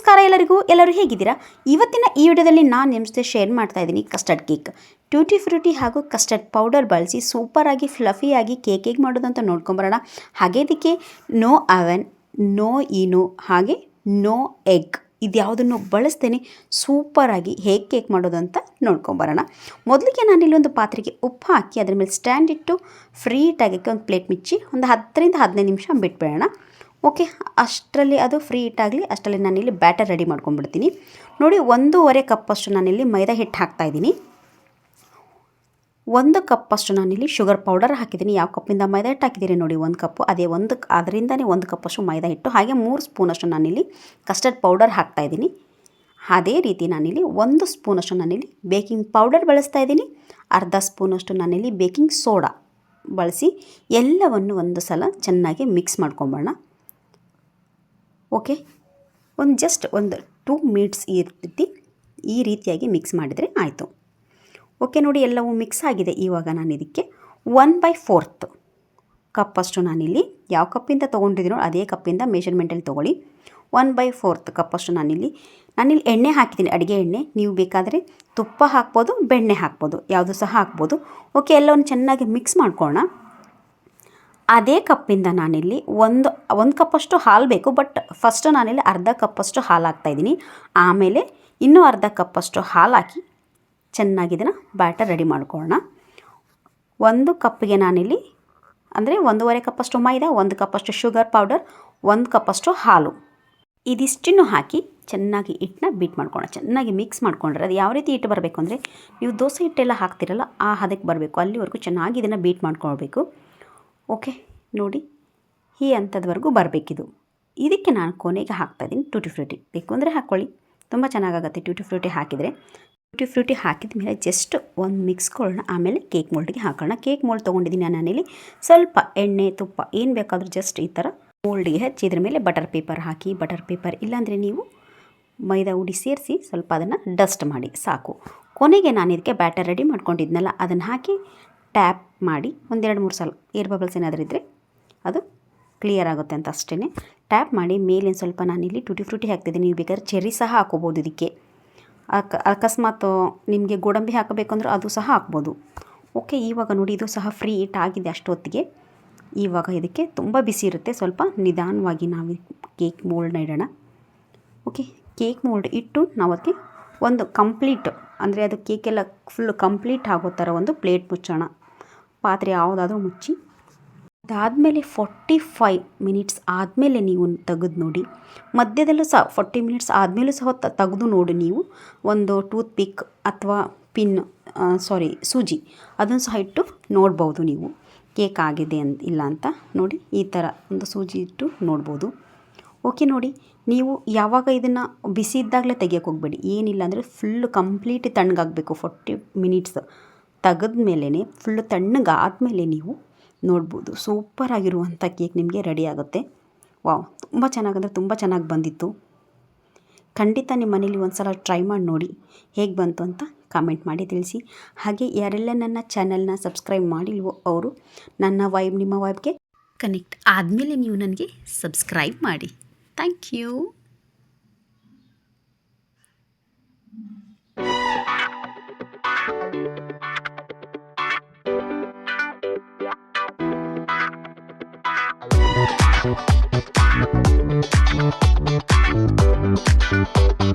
ನಮಸ್ಕಾರ ಎಲ್ಲರಿಗೂ, ಎಲ್ಲರೂ ಹೇಗಿದ್ದೀರಾ? ಇವತ್ತಿನ ಈ ವಿಡಿಯೋದಲ್ಲಿ ನಾನು ನಿಮ್ಮ ಜೊತೆ ಶೇರ್ ಮಾಡ್ತಾ ಇದ್ದೀನಿ ಕಸ್ಟರ್ಡ್ ಕೇಕ್ ಟ್ಯೂಟಿ ಫ್ರೂಟಿ ಹಾಗೂ ಕಸ್ಟರ್ಡ್ ಪೌಡರ್ ಬಳಸಿ ಸೂಪರಾಗಿ ಫ್ಲಫಿಯಾಗಿ ಕೇಕ್ ಹೇಗೆ ಮಾಡೋದು ಅಂತ ನೋಡ್ಕೊಂಬರೋಣ. ಹಾಗೆ ಇದಕ್ಕೆ ನೋ ಅವೆನ್ ನೋ ಈನು ಹಾಗೆ ನೋ ಎಗ್ ಇದ್ಯಾವುದನ್ನು ಬಳಸ್ತೇನೆ ಸೂಪರಾಗಿ ಹೇಗೆ ಕೇಕ್ ಮಾಡೋದು ಅಂತ ನೋಡ್ಕೊಂಬರೋಣ. ಮೊದಲಿಗೆ ನಾನು ಇಲ್ಲೊಂದು ಪಾತ್ರೆಗೆ ಉಪ್ಪು ಹಾಕಿ ಅದರ ಮೇಲೆ ಸ್ಟ್ಯಾಂಡ್ ಇಟ್ಟು ಫ್ರೀ ಟಾಗಕ್ಕೆ ಒಂದು ಪ್ಲೇಟ್ ಮಿಚ್ಚಿ ಒಂದು ಹತ್ತರಿಂದ ಹದಿನೈದು ನಿಮಿಷ ಬಿಟ್ಬಿಡೋಣ. ಓಕೆ, ಅಷ್ಟರಲ್ಲಿ ಅದು ಫ್ರೀ ಇಟ್ಟಾಗಲಿ ಅಷ್ಟರಲ್ಲಿ ನಾನಿಲ್ಲಿ ಬ್ಯಾಟರ್ ರೆಡಿ ಮಾಡ್ಕೊಂಡ್ಬಿಡ್ತೀನಿ. ನೋಡಿ, ಒಂದೂವರೆ ಕಪ್ಪಷ್ಟು ನಾನಿಲ್ಲಿ ಮೈದಾ ಹಿಟ್ಟು ಹಾಕ್ತಾಯಿದ್ದೀನಿ ಒಂದು ಕಪ್ಪಷ್ಟು ನಾನಿಲ್ಲಿ ಶುಗರ್ ಪೌಡರ್ ಹಾಕಿದ್ದೀನಿ. ಯಾವ ಕಪ್ಪಿಂದ ಮೈದಾ ಹಿಟ್ಟು ಹಾಕಿದ್ದೀನಿ ನೋಡಿ, ಒಂದು ಕಪ್ಪು ಅದೇ ಒಂದು, ಅದರಿಂದನೇ ಒಂದು ಕಪ್ಪಷ್ಟು ಮೈದಾ ಹಿಟ್ಟು, ಹಾಗೆ ಮೂರು ಸ್ಪೂನಷ್ಟು ನಾನಿಲ್ಲಿ ಕಸ್ಟರ್ಡ್ ಪೌಡರ್ ಹಾಕ್ತಾಯಿದ್ದೀನಿ ಅದೇ ರೀತಿ ನಾನಿಲ್ಲಿ ಒಂದು ಸ್ಪೂನಷ್ಟು ನಾನಿಲ್ಲಿ ಬೇಕಿಂಗ್ ಪೌಡರ್ ಬಳಸ್ತಾ ಇದ್ದೀನಿ. ಅರ್ಧ ಸ್ಪೂನಷ್ಟು ನಾನಿಲ್ಲಿ ಬೇಕಿಂಗ್ ಸೋಡಾ ಬಳಸಿ ಎಲ್ಲವನ್ನು ಒಂದು ಸಲ ಚೆನ್ನಾಗಿ ಮಿಕ್ಸ್ ಮಾಡ್ಕೊಂಬೋಣ ಓಕೆ ಒಂದು ಜಸ್ಟ್ ಒಂದು ಟೂ ಮಿನಿಟ್ಸ್ ಈ ಈ ರೀತಿಯಾಗಿ ಮಿಕ್ಸ್ ಮಾಡಿದರೆ ಆಯಿತು. ಓಕೆ ನೋಡಿ ಎಲ್ಲವೂ ಮಿಕ್ಸ್ ಆಗಿದೆ ಇವಾಗ ನಾನು ಇದಕ್ಕೆ. ಒನ್ ಬೈ ಫೋರ್ತ್ ಕಪ್ಪಷ್ಟು ನಾನಿಲ್ಲಿ. ಯಾವ ಕಪ್ಪಿಂದ ತೊಗೊಂಡಿದ್ದೀನೋ ಅದೇ ಕಪ್ಪಿಂದ ಮೆಷರ್ಮೆಂಟಲ್ಲಿ ತೊಗೊಳ್ಳಿ. ಒನ್ ಬೈ ಫೋರ್ತ್ ಕಪ್ಪಷ್ಟು ನಾನಿಲ್ಲಿ. ನಾನಿಲ್ಲಿ ಎಣ್ಣೆ ಹಾಕಿದ್ದೀನಿ, ಅಡುಗೆ ಎಣ್ಣೆ. ನೀವು ಬೇಕಾದರೆ ತುಪ್ಪ ಹಾಕ್ಬೋದು, ಬೆಣ್ಣೆ ಹಾಕ್ಬೋದು, ಯಾವುದು ಸಹ ಹಾಕ್ಬೋದು. ಓಕೆ ಎಲ್ಲವನ್ನು ಚೆನ್ನಾಗಿ ಮಿಕ್ಸ್ ಮಾಡ್ಕೊಳ್ಳೋಣ. ಅದೇ ಕಪ್ಪಿಂದ ನಾನಿಲ್ಲಿ ಒಂದು ಒಂದು ಕಪ್ಪಷ್ಟು ಹಾಲು ಬೇಕು, ಬಟ್ ಫಸ್ಟು ನಾನಿಲ್ಲಿ ಅರ್ಧ ಕಪ್ಪಷ್ಟು ಹಾಲು ಹಾಕ್ತಾಯಿದ್ದೀನಿ ಆಮೇಲೆ ಇನ್ನೂ ಅರ್ಧ ಕಪ್ಪಷ್ಟು ಹಾಲು ಹಾಕಿ ಚೆನ್ನಾಗಿ ಇದನ್ನು ಬ್ಯಾಟರ್ ರೆಡಿ ಮಾಡ್ಕೊಳ್ಳೋಣ. ಒಂದು ಕಪ್ಪಿಗೆ ನಾನಿಲ್ಲಿ, ಅಂದರೆ ಒಂದೂವರೆ ಕಪ್ಪಷ್ಟು ಮೈದಾ, ಒಂದು ಕಪ್ಪಷ್ಟು ಶುಗರ್ ಪೌಡರ್ ಒಂದು ಕಪ್ಪಷ್ಟು ಹಾಲು. ಇದಿಷ್ಟನ್ನು ಹಾಕಿ ಚೆನ್ನಾಗಿ ಹಿಟ್ಟನ್ನ ಬೀಟ್ ಮಾಡ್ಕೊಳ್ಳೋಣ. ಚೆನ್ನಾಗಿ ಮಿಕ್ಸ್ ಮಾಡ್ಕೊಂಡ್ರೆ ಅದು ಯಾವ ರೀತಿ ಹಿಟ್ಟು ಬರಬೇಕು ಅಂದರೆ, ನೀವು ದೋಸೆ ಹಿಟ್ಟೆಲ್ಲ ಹಾಕ್ತಿರಲ್ಲ ಆ ಹದಕ್ಕೆ ಬರಬೇಕು. ಅಲ್ಲಿವರೆಗೂ ಚೆನ್ನಾಗಿ ಇದನ್ನು ಬೀಟ್ ಮಾಡ್ಕೊಳ್ಬೇಕು. ಓಕೆ, ನೋಡಿ. ಈ ಅಂಥದ್ವರೆಗೂ ಬರಬೇಕಿದು. ಇದಕ್ಕೆ ನಾನು ಕೊನೆಗೆ ಹಾಕ್ತಾಯಿದ್ದೀನಿ ಟ್ಯೂಟಿ ಫ್ರೂಟಿ. ಬೇಕು ಅಂದರೆ ಹಾಕ್ಕೊಳ್ಳಿ ತುಂಬ ಚೆನ್ನಾಗಾಗುತ್ತೆ ಟ್ಯೂಟಿ ಫ್ರೂಟಿ ಹಾಕಿದರೆ. ಟ್ಯೂಟಿ ಫ್ರೂಟಿ ಹಾಕಿದ ಮೇಲೆ ಜಸ್ಟ್ ಒಂದು ಮಿಕ್ಸ್ಗಳನ್ನ ಆಮೇಲೆ ಕೇಕ್ ಮೋಲ್ಡ್ಗೆ ಹಾಕೋಣ ಕೇಕ್ ಮೋಲ್ಡ್ ತೊಗೊಂಡಿದ್ದೀನಿ ನಾನಿಲ್ಲಿ. ಸ್ವಲ್ಪ ಎಣ್ಣೆ, ತುಪ್ಪ, ಏನು ಬೇಕಾದರೂ ಜಸ್ಟ್ ಈ ಥರ ಮೋಲ್ಡ್ಗೆ ಹಚ್ಚಿ ಇದ್ರ ಮೇಲೆ ಬಟರ್ ಪೇಪರ್ ಹಾಕಿ ಬಟರ್ ಪೇಪರ್ ಇಲ್ಲಾಂದರೆ ನೀವು ಮೈದಾ ಉಡಿ ಸೇರಿಸಿ ಸ್ವಲ್ಪ ಅದನ್ನು ಡಸ್ಟ್ ಮಾಡಿ, ಸಾಕು. ಕೊನೆಗೆ ನಾನು ಇದಕ್ಕೆ ಬ್ಯಾಟರ್ ರೆಡಿ ಮಾಡ್ಕೊಂಡಿದ್ನಲ್ಲ, ಅದನ್ನು ಹಾಕಿ ಟ್ಯಾಪ್ ಮಾಡಿ ಒಂದೆರಡು ಮೂರು ಸಲ ಏರ್ ಬಬಲ್ಸ್ ಏನಾದರೂ ಇದ್ದರೆ ಅದು ಕ್ಲಿಯರ್ ಆಗುತ್ತೆ ಅಂತ ಅಷ್ಟೇ ಟ್ಯಾಪ್ ಮಾಡಿ ಮೇಲಿನ ಸ್ವಲ್ಪ ನಾನಿಲ್ಲಿ ಟೂಟಿ ಫ್ರೂಟಿ ಹಾಕ್ತಿದ್ದೀನಿ. ನೀವು ಬೇಕಾದ್ರೆ ಚೆರಿ ಸಹ ಹಾಕೋಬೋದು ಇದಕ್ಕೆ. ಅಕ, ಅಕಸ್ಮಾತ್ ನಿಮಗೆ ಗೋಡಂಬಿ ಹಾಕಬೇಕು ಅಂದ್ರೆ ಅದು ಸಹ ಹಾಕ್ಬೋದು. ಓಕೆ, ಇವಾಗ ನೋಡಿ ಇದು ಸಹ ಫ್ರೀ ಇಟ್ ಆಗಿದೆ ಅಷ್ಟೊತ್ತಿಗೆ. ಇವಾಗ ಇದಕ್ಕೆ ತುಂಬ ಬಿಸಿ ಇರುತ್ತೆ. ಸ್ವಲ್ಪ ನಿಧಾನವಾಗಿ ನಾವು ಕೇಕ್ ಮೋಲ್ಡ್ನ ಇಡೋಣ. ಓಕೆ, ಕೇಕ್ ಮೋಲ್ಡ್ ಇಟ್ಟು ನಾವು ಅದಕ್ಕೆ ಒಂದು ಕಂಪ್ಲೀಟ್, ಅಂದರೆ ಅದು ಕೇಕೆಲ್ಲ ಫುಲ್ ಕಂಪ್ಲೀಟ್ ಆಗೋ ಥರ ಒಂದು ಪ್ಲೇಟ್ ಮುಚ್ಚೋಣ. ಪಾತ್ರೆ ಯಾವುದಾದ್ರೂ ಮುಚ್ಚಿ. ಅದಾದಮೇಲೆ ಫೋರ್ಟಿ ಫೈವ್ ಮಿನಿಟ್ಸ್ ಆದಮೇಲೆ ನೀವು ತೆಗೆದು ನೋಡಿ. ಮಧ್ಯದಲ್ಲೂ ಸಹ ಫೋರ್ಟಿ ಮಿನಿಟ್ಸ್ ಆದಮೇಲೂ ಸಹ ತೆಗೆದು ನೋಡಿ ನೀವು. ಒಂದು ಟೂತ್ ಪಿಕ್ ಅಥವಾ ಪಿನ್ ಸಾರಿ ಸೂಜಿ. ಅದನ್ನು ಸಹ ಇಟ್ಟು ನೋಡ್ಬೋದು ನೀವು. ಕೇಕ್ ಆಗಿದೆ ಅಂತ ಇಲ್ಲ ಅಂತ ನೋಡಿ ಈ ಥರ ಒಂದು ಸೂಜಿ ಇಟ್ಟು ನೋಡ್ಬೋದು. ಓಕೆ ನೋಡಿ, ನೀವು ಯಾವಾಗ ಇದನ್ನು ಬಿಸಿ ಇದ್ದಾಗಲೇ ತೆಗಿಯೋಕೆ ಹೋಗಬೇಡಿ. ಏನಿಲ್ಲ ಅಂದರೆ ಫುಲ್ ಕಂಪ್ಲೀಟ್ ತಣ್ಣಗಾಗಬೇಕು. ಫೋರ್ಟಿ ಮಿನಿಟ್ಸ್ ತೆಗೆದ ಮೇಲೇ ಫುಲ್ಲು ತಣ್ಣಗಾದಮೇಲೆ ನೀವು ನೋಡ್ಬೋದು. ಸೂಪರಾಗಿರುವಂಥ ಕೇಕ್ ನಿಮಗೆ ರೆಡಿ ಆಗುತ್ತೆ. ವಾವ್ ತುಂಬ ಚೆನ್ನಾಗಂದರೆ ತುಂಬ ಚೆನ್ನಾಗಿ ಬಂದಿತ್ತು. ಖಂಡಿತ ನಿಮ್ಮ ಮನೇಲಿ ಒಂದು ಸಲ ಟ್ರೈ ಮಾಡಿ ನೋಡಿ ಹೇಗೆ ಬಂತು ಅಂತ ಕಾಮೆಂಟ್ ಮಾಡಿ ತಿಳಿಸಿ. ಹಾಗೆ ಯಾರೆಲ್ಲ ನನ್ನ ಚಾನಲ್ನ ಸಬ್ಸ್ಕ್ರೈಬ್ ಮಾಡಿಲ್ವೋ ಅವರು, ನನ್ನ ವೈಬ್ ನಿಮ್ಮ ವೈಬ್ಗೆ ಕನೆಕ್ಟ್ ಆದಮೇಲೆ ನೀವು ನನಗೆ ಸಬ್ಸ್ಕ್ರೈಬ್ ಮಾಡಿ. Thank you Thank you.